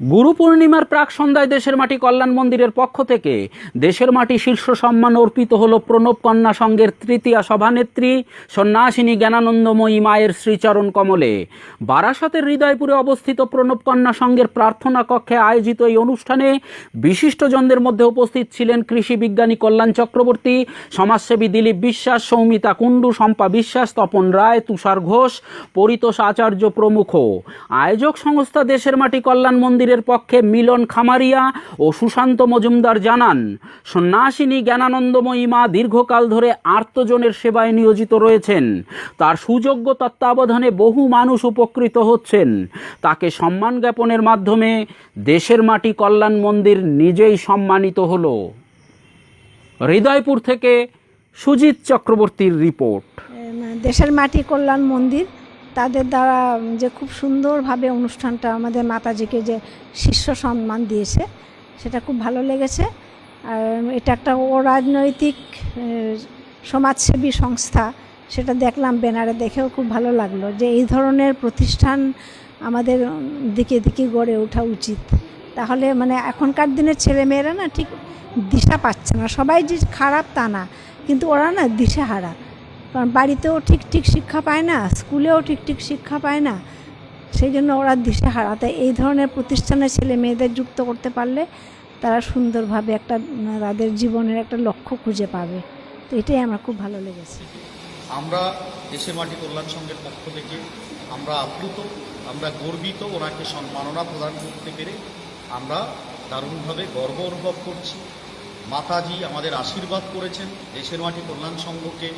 গুরু পূর্ণিমার প্রাক সন্ধ্যায় দেশের মাটি কল্যাণ মন্দিরের পক্ষ থেকে দেশের মাটি শীর্ষ সম্মান অর্পিত হল প্রণব কন্যা সংঘের তৃতীয় সভানেত্রী, সন্ন্যাসিনী জ্ঞানানন্দময়ী মায়ের শ্রীচরণ কমলে। বারাসতের হৃদয়পুরে অবস্থিত প্রণব কন্যা সংঘের প্রার্থনা কক্ষে আয়োজিত এই অনুষ্ঠানে বিশিষ্টজনদের মধ্যে উপস্থিত ছিলেন কৃষি বিজ্ঞানী কল্যাণ চক্রবর্তী, সমাজসেবী দিলীপ বিশ্বাস, সৌমিতা কুণ্ডু, শম্পা বিশ্বাস, তপন রায়, তুষার ঘোষ, পরিতোষ আচার্য প্রমুখ। আয়োজক সংস্থা দেশের মাটি কল্যাণ মন্দিরের পক্ষে মিলন খামারিয়া ও সুশান্ত মজুমদার জানান, সন্ন্যাসিনী জ্ঞানানন্দময়ী মা দীর্ঘকাল ধরে আর্তজনের সেবায় নিয়োজিত রয়েছেন। তার সুযোগ্য তত্ত্বাবধানে বহু মানুষ উপকৃত হচ্ছেন। তাকে সম্মান জ্ঞাপনের মাধ্যমে দেশের মাটি কল্যাণ মন্দির নিজেই সম্মানিত হল। হৃদয়পুর থেকে সুজিত চক্রবর্তীর রিপোর্ট। দেশের মাটি কল্যাণ মন্দির তাদের দ্বারা যে খুব সুন্দরভাবে অনুষ্ঠানটা আমাদের মাতাজিকে যে শীর্ষ সম্মান দিয়েছে, সেটা খুব ভালো লেগেছে। আর এটা একটা অরাজনৈতিক সমাজসেবী সংস্থা, সেটা দেখলাম ব্যানারে দেখেও খুব ভালো লাগল যে এই ধরনের প্রতিষ্ঠান আমাদের দিকে দিকে গড়ে ওঠা উচিত। তাহলে মানে এখনকার দিনের ছেলেমেয়েরা না ঠিক দিশা পাচ্ছে না। সবাই যে খারাপ তা না, কিন্তু ওরা না দিশেহারা। কারণ বাড়িতেও ঠিক ঠিক শিক্ষা পায় না, স্কুলেও ঠিক ঠিক শিক্ষা পায় না। সেই জন্য ওরা দিশে হারাতে, এই ধরনের প্রতিষ্ঠানে ছেলে মেয়েদের যুক্ত করতে পারলে তারা সুন্দরভাবে একটা তাদের জীবনের একটা লক্ষ্য খুঁজে পাবে। তো এটাই আমার খুব ভালো লেগেছে। আমরা দেশের মাটি কল্যাণ সংঘের পক্ষ থেকে আমরা আপ্লুত, আমরা গর্বিত, ওনাকে সম্মাননা প্রদান করতে পেরে আমরা দারুণভাবে গর্ব অনুভব করছি। মাতাজি আমাদের আশীর্বাদ করেছেন দেশের মাটি কল্যাণ সংঘকে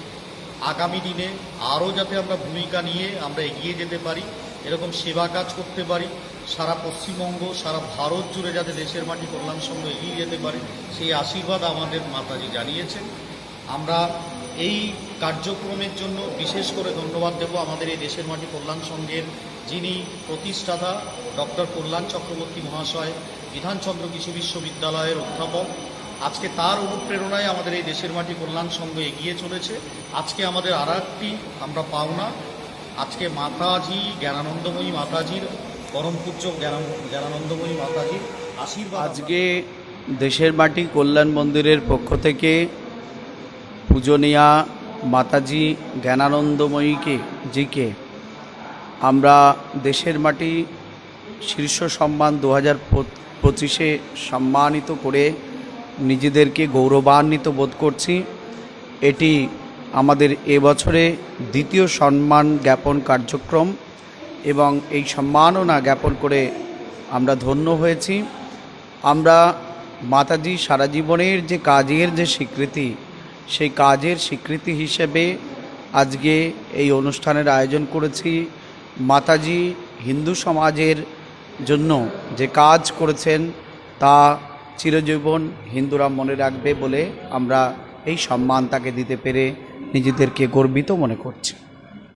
আগামী দিনে আরও যাতে আমরা ভূমিকা নিয়ে আমরা এগিয়ে যেতে পারি, এরকম সেবা কাজ করতে পারি, সারা পশ্চিমবঙ্গ, সারা ভারত জুড়ে যাতে দেশের মাটি কল্যাণ সংঘ এগিয়ে যেতে পারে, সেই আশীর্বাদ আমাদের মাতাজি জানিয়েছেন। আমরা এই কার্যক্রমের জন্য বিশেষ করে ধন্যবাদ দেব আমাদের এই দেশের মাটি কল্যাণ সংঘের যিনি প্রতিষ্ঠাতা, ডক্টর কল্যাণ চক্রবর্তী মহাশয়, বিধানচন্দ্র কৃষি বিশ্ববিদ্যালয়ের অধ্যাপক আজকে তার অনুপ্রেরণায় আমাদের এই দেশের মাটি কল্যাণ সংঘ এগিয়ে চলেছে। আজকে আমাদের আর আমরা পাওনা আজকে মাতাজি জ্ঞানানন্দময়ী মাতাজির পরম পূজ্য জ্ঞান জ্ঞানানন্দময়ী মাতাজির আশীর্বাদ আজকে দেশের মাটি কল্যাণ মন্দিরের পক্ষ থেকে পূজনীয়া মাতাজি জ্ঞানানন্দময়ীকে, জিকে, আমরা দেশের মাটি শীর্ষ সম্মান দু হাজার পঁচিশে সম্মানিত করে নিজেদেরকে গৌরবান্বিত বোধ করছি। এটি আমাদের এবছরে দ্বিতীয় সম্মান জ্ঞাপন কার্যক্রম এবং এই সম্মাননা জ্ঞাপন করে আমরা ধন্য হয়েছি। আমরা মাতাজি সারা জীবনের যে কাজের যে স্বীকৃতি, সেই কাজের স্বীকৃতি হিসেবে আজকে এই অনুষ্ঠানের আয়োজন করেছি। মাতাজি হিন্দু সমাজের জন্য যে কাজ করেছেন তা চিরজীবন হিন্দুরা মনে রাখবে বলে আমরা এই সম্মান তাকে দিতে পেরে নিজেদেরকে গর্বিত মনে করছি।